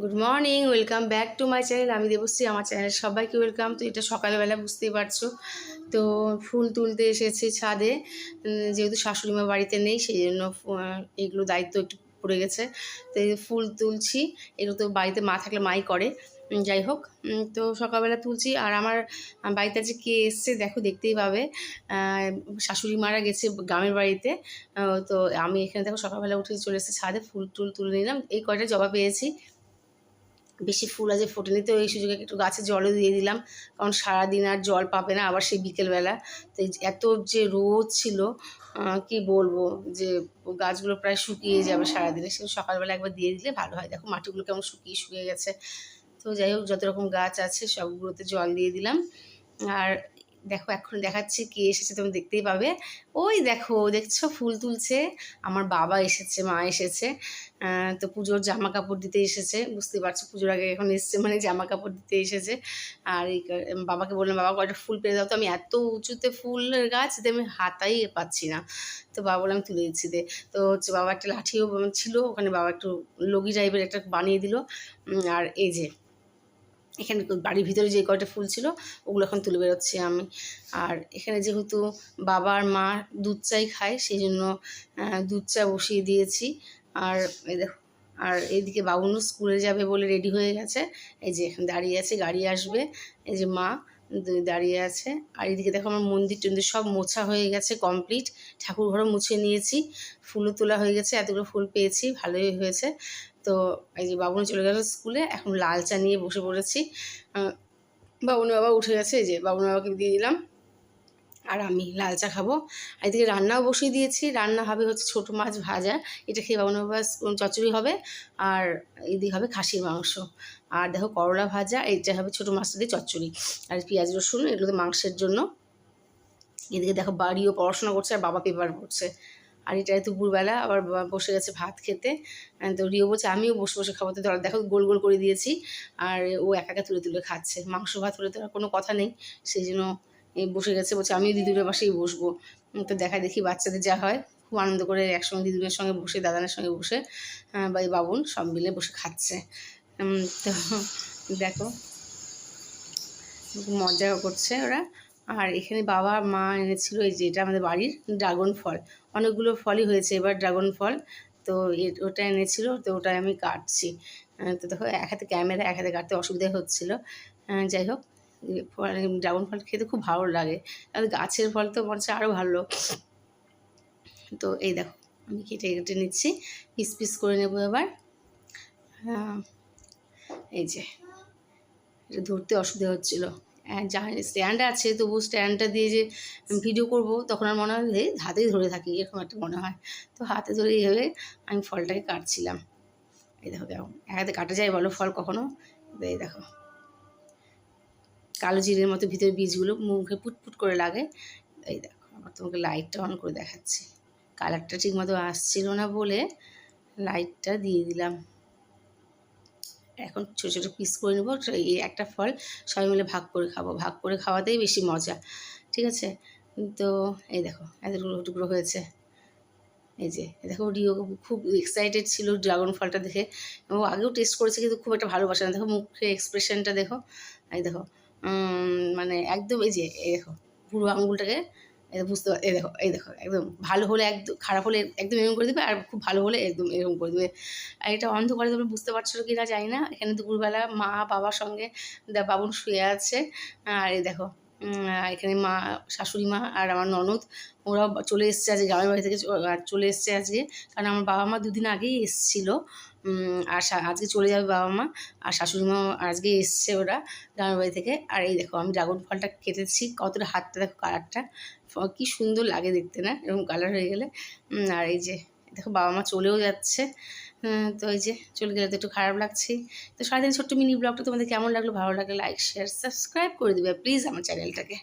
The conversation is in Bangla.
Good morning welcome back to my channel আমি দেবশ্রী, আমার চ্যানেল সবাইকে ওয়েলকাম তো এটা সকালবেলা বুঝতেই পারছ। তো ফুল তুলতে এসেছি ছাদে। যেহেতু শাশুড়ি মা বাড়িতে নেই, সেই জন্য এইগুলো দায়িত্ব একটু পড়ে গেছে। তো ফুল তুলছি, এগুলো তো বাড়িতে মা থাকলে মাই করে। যাই হোক তো সকালবেলা তুলছি। আর আমার বাড়িতে যে কে এসছে, দেখো, দেখতেই পাবে। শাশুড়ি মারা গেছে গ্রামের বাড়িতে। তো আমি এখানে দেখো সকালবেলা উঠে চলে এসেছি ছাদে, ফুল টুল তুলে নিলাম। এই কয়টা জবা পেয়েছি। বেশি ফুল আছে ফোটেনি তো এই সুযোগে একটু গাছে জলও দিয়ে দিলাম। কারণ সারাদিন আর জল পাবে না, আবার সেই বিকেলবেলা। তো এত যে রোদ ছিল কি বলব? যে গাছগুলো প্রায় শুকিয়ে যাবে সারাদিনে সে সকালবেলা একবার দিয়ে দিলে ভালো হয়। দেখো মাটিগুলো কেমন শুকিয়ে শুকিয়ে গেছে। তো যাই হোক, যত রকম গাছ আছে, সবগুলোতে জল দিয়ে দিলাম। আর দেখো, এখন দেখাচ্ছি কে এসেছে, তুমি দেখতেই পাবে। ওই দেখো, দেখছ, ফুল তুলছে। আমার বাবা এসেছে, মা এসেছে। তো পুজোর জামা কাপড় দিতে এসেছে। বুঝতেই পারছ, পুজোর আগে এখন এসছে মানে জামা কাপড় দিতে এসেছে। আর এই বাবাকে বললাম, বাবা, কয়টা ফুল পেয়ে দাও তো? আমি এত উঁচুতে ফুলের গাছ যে আমি হাতাই পাচ্ছি না। তো বাবা বললাম তুলে দিচ্ছি, দে। তো হচ্ছে বাবা একটা লাঠিও ছিল, ওখানে বাবা একটু লগি টাইপের একটা বানিয়ে দিল। আর এই যে এখানে বাড়ির ভিতরে যে কয়টা ফুল ছিল, ওগুলো এখন তুলে বেরোচ্ছি আমি। আর এখানে যেহেতু বাবা আর মা দুধ চাই খায় সেই জন্য দুধ চা বসিয়ে দিয়েছি। আর দেখো, আর এইদিকে বাবুনও স্কুলে যাবে বলে রেডি হয়ে গেছে। এই যে এখানে দাঁড়িয়ে আছে, গাড়ি আসবে। এই যে মা দাঁড়িয়ে আছে। আর এদিকে দেখো আমার মন্দির টন্দির সব মোছা হয়ে গেছে কমপ্লিট। ঠাকুর ঘরও মুছে নিয়েছি। ফুলও তোলা হয়ে গেছে, এতগুলো ফুল পেয়েছি, ভালোই হয়েছে। তো এই যে বাবুন চলে গেল স্কুলে, এখন লাল চা নিয়ে বসে পড়েছি। বাবুন বাবা উঠে গেছে, এই যে বাবুন বাবাকে দিয়ে দিলাম। আর আমি লাল চা খাব। আর এদিকে রান্নাও বসিয়ে দিয়েছি। রান্না হবে হচ্ছে ছোটো মাছ ভাজা। এটা খেয়ে বাবুন বাবা চচ্চড়ি হবে। আর এদিকে হবে খাসির মাংস। আর দেখো করলা ভাজা, এটা হবে ছোটো মাছটা দিয়ে চচ্চড়ি। আর পেঁয়াজ রসুন, এগুলো তো মাংসের জন্য। এদিকে দেখো বাড়িও পড়াশোনা করছে আর বাবা পেপার পড়ছে। আর এটা দুপুরবেলা আবার বসে গেছে ভাত খেতে। তো রিও বলছে, আমিও বসে বসে খাব। তো দেখো গোল গোল করে দিয়েছি। আর ও একা একা তুলে তুলে খাচ্ছে। মাংস ভাত হলে তো কোনো কথা নেই। সেই জন্য বসে গেছে, বলছে, আমিও দিদুরের পাশেই বসবো। তো দেখা দেখি বাচ্চাদের যা হয়। খুব আনন্দ করে একসঙ্গে দিদুরের সঙ্গে বসে, দাদানের সঙ্গে বসে বা বাবুন সব মিলে বসে খাচ্ছে। তো দেখো মজা করছে ওরা। আর এখানে বাবা, মা এনেছিল এই যে এটা আমাদের বাড়ির ড্রাগন ফল। অনেকগুলো ফলই হয়েছে এবার ড্রাগন ফল। তো ওটা এনেছিল, তো ওটা আমি কাটছি। তো দেখো এক হাতে ক্যামেরা এক হাতে কাটতে অসুবিধা হচ্ছিল। যাই হোক ড্রাগন ফল খেতে খুব ভালো লাগে। আর গাছের ফল তো মনে হচ্ছে আরও ভালো। তো এই দেখো, আমি কেটে কেটে নিচ্ছি। পিস পিস করে নেব এবার। এই যে, এটা ধরতে অসুবিধা হচ্ছিল। যা স্ট্যান্ড আছে তবু স্ট্যান্ডটা দিয়ে যে ভিডিও করব, তখন আর মনে হয় হাতেই ধরে থাকি, এরকম একটা মনে হয়। তো হাতে ধরে এইভাবে আমি ফলটাকে কাটছিলাম। এই দেখো দেখো এক হাতে কাটা যায় বলো ফল কখনো? এই দেখো। কালো জিরের মতো ভিতরে বীজগুলো মুখে পুটপুট করে লাগে। এই দেখো, আবার তোমাকে লাইটটা অন করে দেখাচ্ছি। কালারটা ঠিক মতো আসছিল না বলে লাইটটা দিয়ে দিলাম। এখন ছোটো ছোটো পিস করে নেব। এই একটা ফল সবাই মিলে ভাগ করে খাব। ভাগ করে খাওয়াতেই বেশি মজা। ঠিক আছে? তো এই দেখো এত টুকরো টুকরো হয়েছে। এই যে দেখো রিও খুব এক্সাইটেড ছিল ড্রাগন ফলটা দেখে। ও আগেও টেস্ট করেছে কিন্তু খুব একটা ভালোবাসে না। দেখো মুখে এক্সপ্রেশনটা দেখো। এই দেখো মানে একদম এই যে, এই দেখো, পুরো আঙুলটাকে এই বুঝতে এই দেখো এই দেখো, একদম ভালো হলে একদম খারাপ হলে একদম এরকম করে দেবে আর খুব ভালো হলে একদম এরকম করে দেবে। আর এটা অন্ধকারে তোমরা বুঝতে পারছ কি না জানি না। এখানে দুপুরবেলা মা বাবার সঙ্গে বাবুন শুয়ে আছে। আর এই দেখো এখানে মা, শাশুড়ি মা আর আমার ননদ ওরা চলে এসছে আজকে, গ্রামের বাড়ি থেকে চলে এসছে আজকে। কারণ আমার বাবা মা দুদিন আগেই এসছিল। আর আজকে চলে যাবে বাবা মা, আর শাশুড়ি মা আজকে এসছে ওরা গ্রামের বাড়ি থেকে। আর এই দেখো, আমি ড্রাগন ফলটা কেটেছি, কতটা হাতটা, দেখো কালারটা। কি সুন্দর লাগে দেখতে না? এরকম কালার হয়ে গেলে। আর এই যে, দেখো বাবা মা চলেও যাচ্ছে। তো এই যে চলে গেলে, তো একটু খারাপ লাগছে। তো সারাদিন ছোট্ট মিনি ব্লগটা তোমাদের কেমন লাগল, ভালো লাগলে লাইক শেয়ার সাবস্ক্রাইব করে দেবে প্লিজ আমার চ্যানেলটাকে